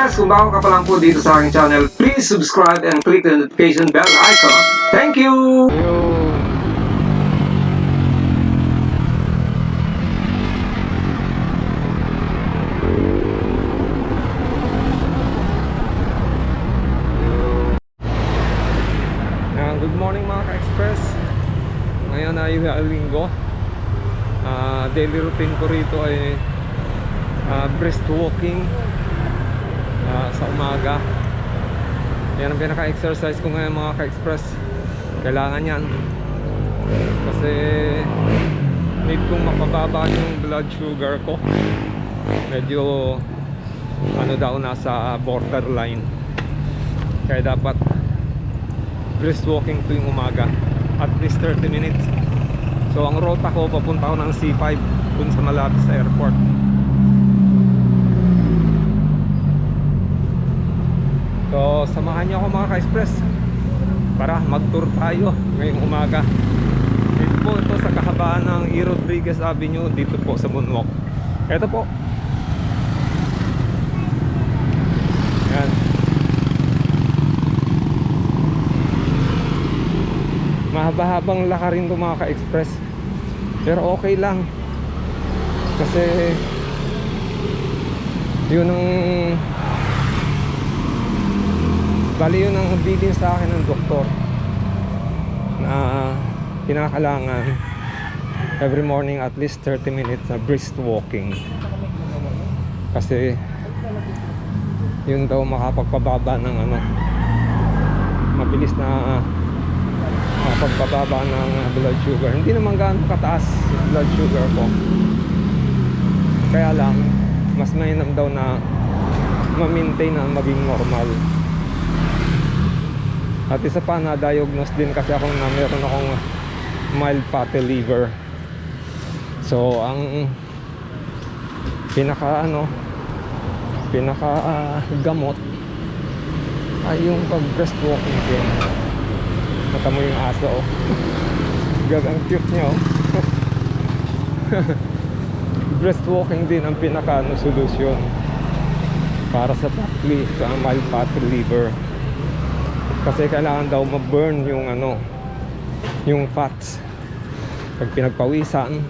ka-express, kung bago ka pa lang po dito sa aking channel, please subscribe and click the notification bell icon. Thank you! Yan, good morning mga ka-express Ngayon ay uh, linggo Ah, Daily routine ko rito ay ah, brisk walking ah, sa umaga. Yan ang pinaka-exercise ko ngayon mga ka-express. Kailangan yan. Kasi need kong mapababa yung blood sugar ko. Medyo ano daw nasa borderline. Kaya dapat brisk walking tuwing umaga. At least 30 minutes. So ang rota ko papunta ko ng C5 dun sa malapit sa airport so samahan niyo ako mga ka-express. Para mag tour tayo ngayong umaga. Dito po ito sa kahabaan ng E. Rodriguez Avenue dito po sa Moonwalk ito po. Yan mahaba-habang lakarin to mga ka-express. Pero okay lang. Kasi yun ang bali yun ang bilin sa akin ng doktor na kinakalangan every morning at least 30 minutes na brisk walking. Kasi yun daw makapagpababa ng ano mabilis na uh, pagbababa ng blood sugar. Hindi naman gaano kataas blood sugar ko. Kaya lang mas mainam daw na ma-maintain na maging normal at isa pa na diagnose din kasi ako na meron akong mild fatty liver so ang pinaka ano pinaka ah, gamot ay yung pag breast walking din Mata mo yung aso oh. Gag ang cute niya oh. Breast walking din ang pinaka ano, solusyon para sa fatty, sa mild fatty liver. Kasi kailangan daw ma-burn yung ano, yung fats. Pag pinagpawisan,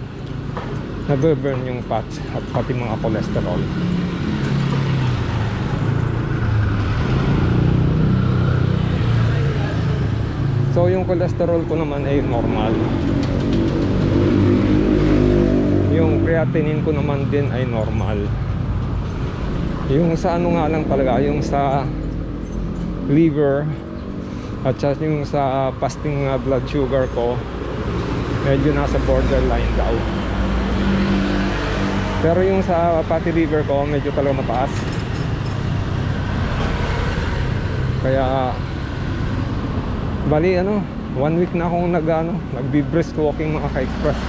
nabe-burn yung fats at pati mga cholesterol. So yung cholesterol ko naman ay normal. Yung creatinine ko naman din ay normal. Yung sa ano nga lang talaga, yung sa liver at saka yung sa fasting blood sugar ko medyo nasa borderline daw. Pero yung sa fatty liver ko medyo talaga mataas. Kaya Bali ano, one week na akong nag ano, nagbi-brisk walking mga ka-express.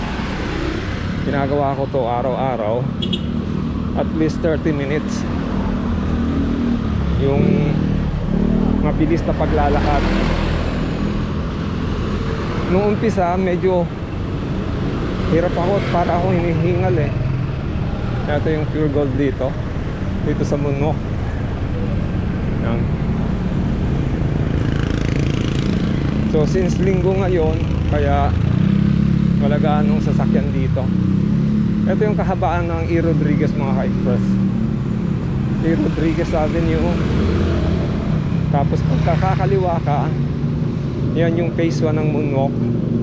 Ginagawa ko to araw-araw. At least 30 minutes. Yung mabilis na paglalakad. Nung umpisa, medyo hirap ako at para akong hinihingal eh. Ito yung pure gold dito. Dito sa Moonwalk. Yan. So since linggo ngayon, kaya wala ganong sasakyan dito. Ito yung kahabaan ng E. Rodriguez mga ka-express. E. Rodriguez Avenue. Tapos pag kakaliwa ka, yan yung phase 1 ng Moonwalk.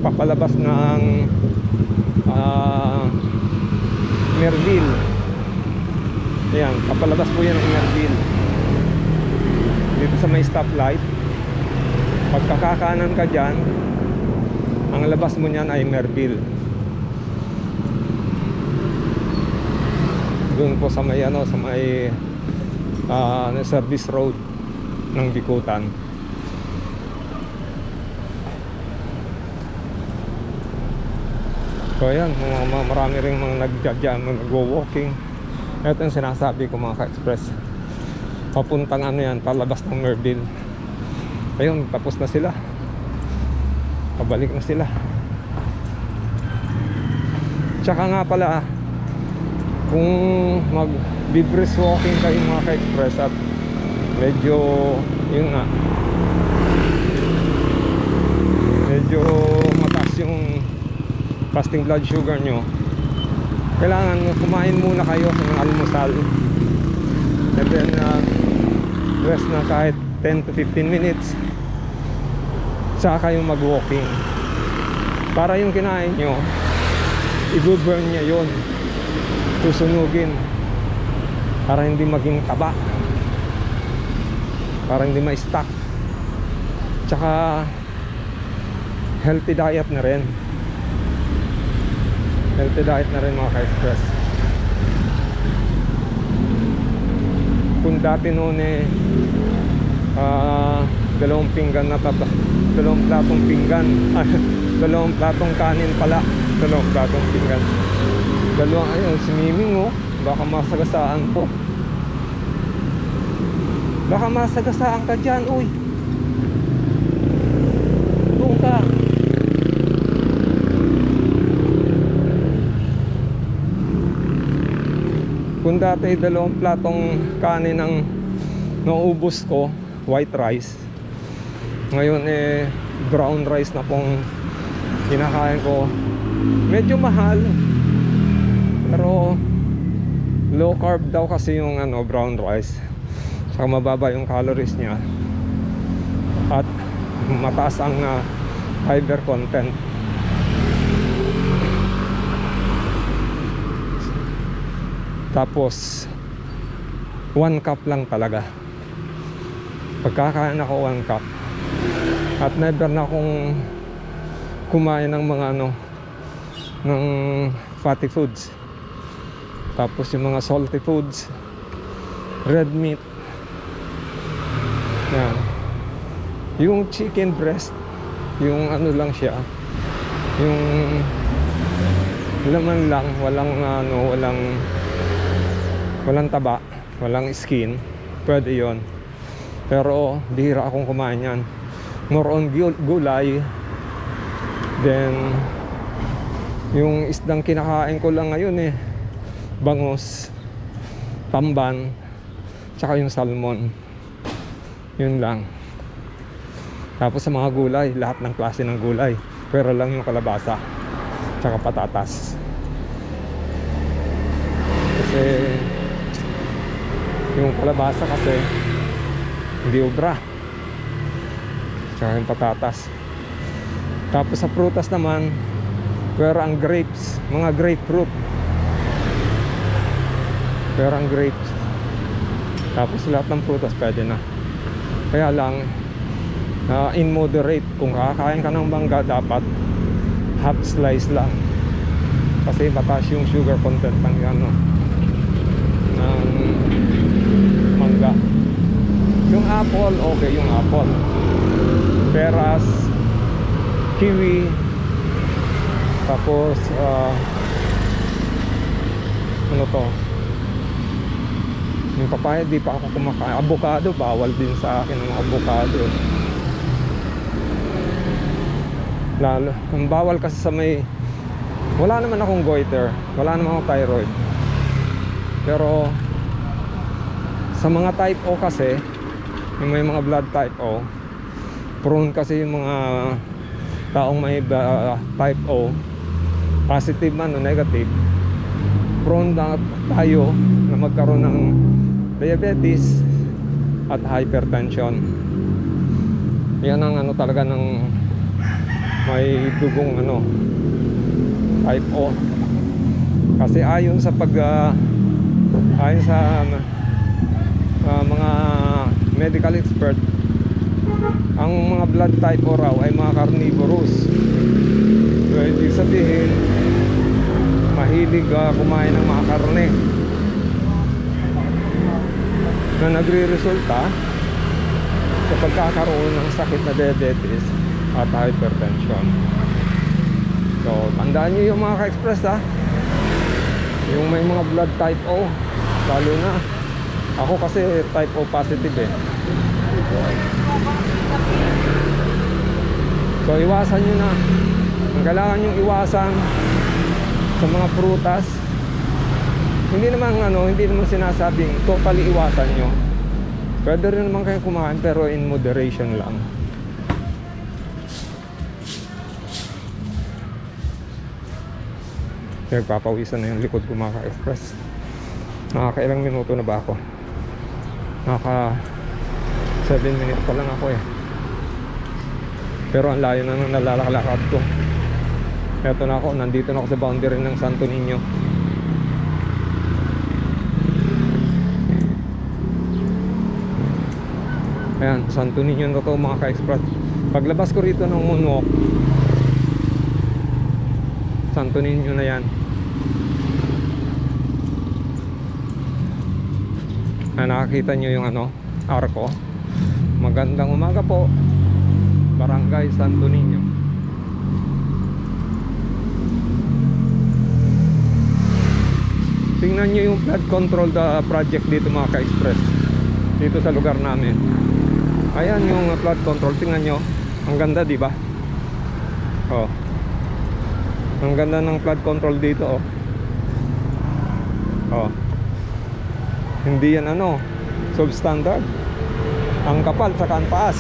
Papalabas ng ah Merville. Ayan, papalabas po yan ng Merville. Dito sa may stoplight pagkakakanan ka dyan ang labas mo niyan ay Merville doon po sa may ano sa may ah, service road ng Bikutan. So ayan mga, mga, marami rin mga nagja-jam nagwo-walking. Ito yung sinasabi ko mga ka-express. Papuntang ano yan palabas ng Merville. Ayun tapos na sila. Pabalik na sila. Tsaka nga pala kung mag brisk walking kayo mga ka-express at medyo yun nga. Medyo mataas yung fasting blood sugar nyo. Kailangan kumain muna kayo ng almusal. And then uh, rest na kahit 10 to 15 minutes. Saka kayong mag walking para yung kinain nyo i-burn niya yon susunugin para hindi maging taba. Para hindi ma-stuck tsaka healthy diet na rin. Healthy diet na rin mga ka-express. Kung dati noon eh ah, dalawang pinggan na taba dalawang platong pinggan. Ah, dalawang platong kanin pala dalawang platong pinggan. Dalawang ayun si Miming oh baka masagasaan ko. Baka masagasaan ka dyan uy. Doon ka. Kung dati dalawang platong kanin ang naubos ko white rice. Ngayon eh brown rice na pong kinakain ko. Medyo mahal. Pero low carb daw kasi yung ano brown rice. Saka mababa yung calories niya. At mataas ang ah, fiber content. Tapos one cup lang talaga. Pagkakain ako one cup. At never na akong kumain ng mga ano ng fatty foods tapos yung mga salty foods. Red meat. Yan. Yung chicken breast yung ano lang siya. Yung laman lang walang ano walang walang taba walang skin. Pwede yon pero bihira akong kumain yan. More on gul- gulay then yung isdang kinakain ko lang ngayon eh bangos tamban tsaka yung salmon. Yun lang. Tapos sa mga gulay lahat ng klase ng gulay. Pero lang yung kalabasa tsaka patatas. Kasi yung kalabasa kasi hindi obra. Tsaka yung patatas. Tapos sa prutas naman pero ang grapes mga grapefruit pero ang grapes tapos lahat ng prutas pwede na. Kaya lang ah, in moderate kung kakain ka ng mangga dapat half slice lang. Kasi mataas yung sugar content ng ano ng mangga. Yung apple okay yung apple. Peras kiwi tapos ah, ano to yung papaya di pa ako kumakain. Avocado bawal din sa akin ang avocado lalo ang bawal kasi sa may wala naman akong goiter wala naman akong thyroid. Pero sa mga type O kasi yung may mga blood type O prone kasi yung mga taong may ba- type O positive man o negative prone na tayo na magkaroon ng diabetes at hypertension. Yan ang ano talaga ng may dugong ano type O. Kasi ayon sa pag ah, ayon sa ah, mga medical expert ang mga blood type O raw ay mga carnivorous. So ibig sabihin mahilig ah, kumain ng mga karne na nagre-resulta sa pagkakaroon ng sakit na diabetes at hypertension. So, tandaan nyo yung mga ka-express ha. Yung may mga blood type O, lalo na. Ako kasi type O positive eh. So, iwasan nyo na. Ang kailangan nyo iwasan sa mga prutas, hindi naman ano, hindi naman sinasabing totally iwasan nyo. Pwede rin naman kayo kumain pero in moderation lang. Nagpapawisan na yung likod ko mga ka-express. Nakakailang minuto na ba ako? Naka 7 minutes pa lang ako eh. Pero ang layo na nang nalalakad ko. Eto na ako, nandito na ako sa boundary ng Santo Niño. Ayan, Santo Niño na to mga ka-express. Paglabas ko rito ng moonwalk, Santo Niño na yan. Ah, nakakita nyo yung ano, arko. Magandang umaga po. Barangay Santo Niño. Tingnan nyo yung flood control the project dito mga ka-express. Dito sa lugar namin. Ayan yung flood control. Tingnan nyo. Ang ganda, di ba? Oh. Ang ganda ng flood control dito, oh. Oh. Hindi yan ano, substandard. Ang kapal saka ang taas.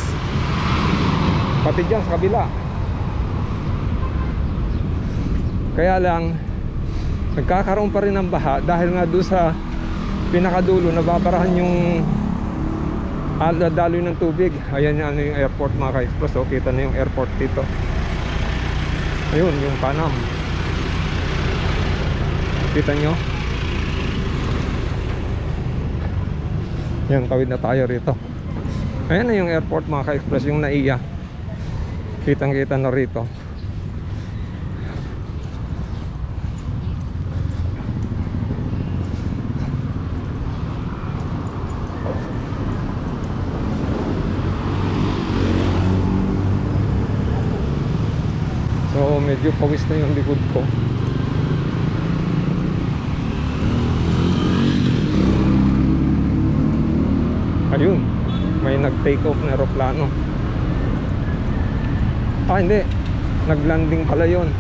Pati dyan sa kabila. Kaya lang, nagkakaroon pa rin ng baha dahil nga doon sa pinakadulo, nababarahan yung ah, ng tubig. Ayan yung, ano, yung airport mga ka-express. Oh, kita na yung airport dito. Ayun, yung Panam. Kita nyo? Yan, tawid na tayo rito. Ayan na yung airport mga ka-express, yung naiya. Kitang kita na rito. So medyo pawis na yung likod ko. Ayun, may nag-take off na aeroplano. Ah, hindi. Naglanding pala yon.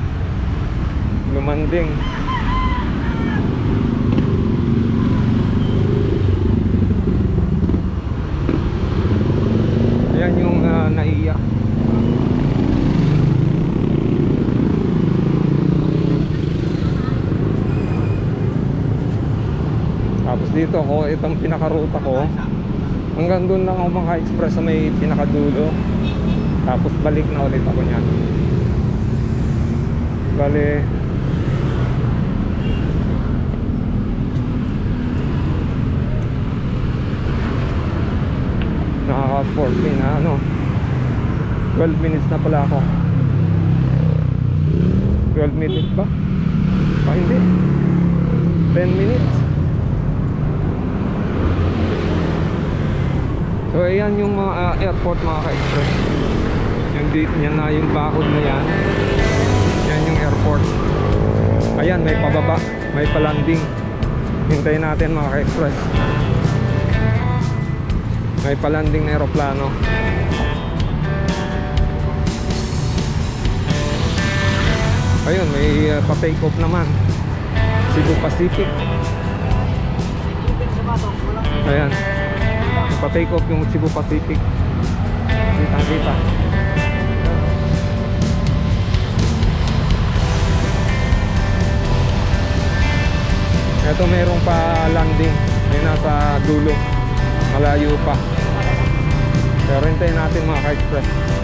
Lumanding. Ayan yung uh, naiyak. Tapos dito ako, itong pinakaruta ko, hanggang doon lang ako maka-express sa may pinakadulo. Tapos balik na ulit ako niyan. Bale, nakaka 14 na ano 12 minutes na pala ako 12 minutes ba? Ah hindi 10 minutes So ayan yung mga ah, airport mga ka-express Yung date niya na yung bakod na yan Yan yung airport Ayan may pababa May palanding Hintayin natin mga ka-express May palanding na aeroplano Ayun may uh, pa-take off naman Cebu Pacific Ayan pa-take off yung Cebu Pacific. Kita kita. Ito merong pa landing may nasa dulo. Malayo pa. Pero hintayin natin mga ka-express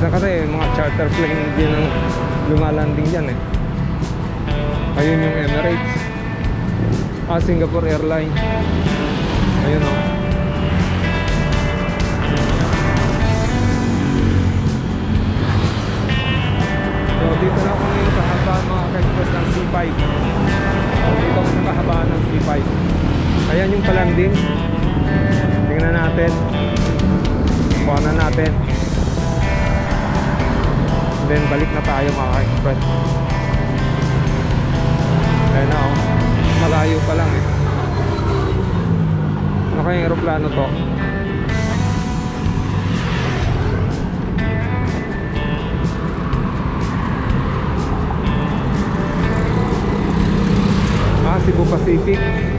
Minsan kasi mga charter plane din ang lumalanding dyan eh. Ayun yung Emirates. Ah, Singapore Airline. Ayun o. So aeroplano to? Ah, Cebu Pacific.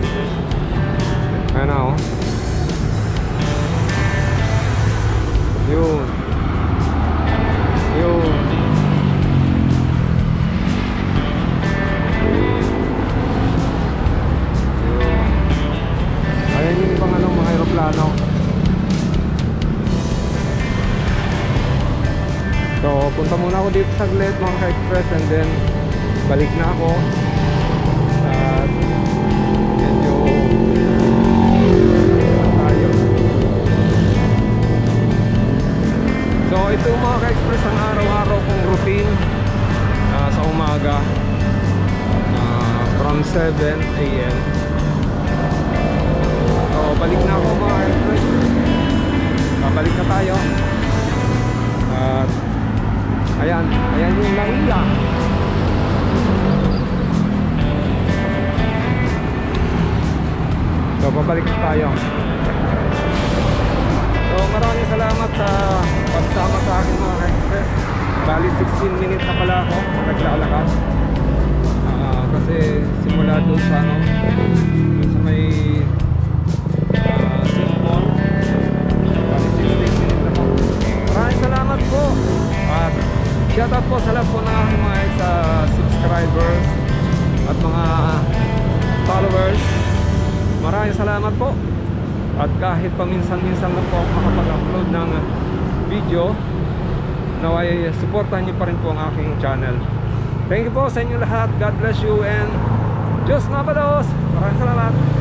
Saglit mga ka-express and then balik na ako. At medyo tayo. So, ito mga ka-express ang araw-araw kong routine ah, sa umaga Ah, from 7 a.m. So, balik na ako mga ka-express. Babalik na tayo. At ayan, ayan yung Maria. So, babalik na tayo. So, maraming salamat sa pagsama sa akin mga ka-express. Bali 16 minutes na pala ako naglalakad. Ah, kasi simula doon sa ano, sa may uh, Simpon. Bali 16 minutes ako. Maraming salamat po. At shoutout po sa lahat po aking mga sa subscribers at mga followers. Maraming salamat po. At kahit paminsan-minsan lang po ako makapag-upload ng video, naway supportahan niyo pa rin po ang aking channel. Thank you po sa inyo lahat. God bless you and Diyos mabalos. Maraming salamat.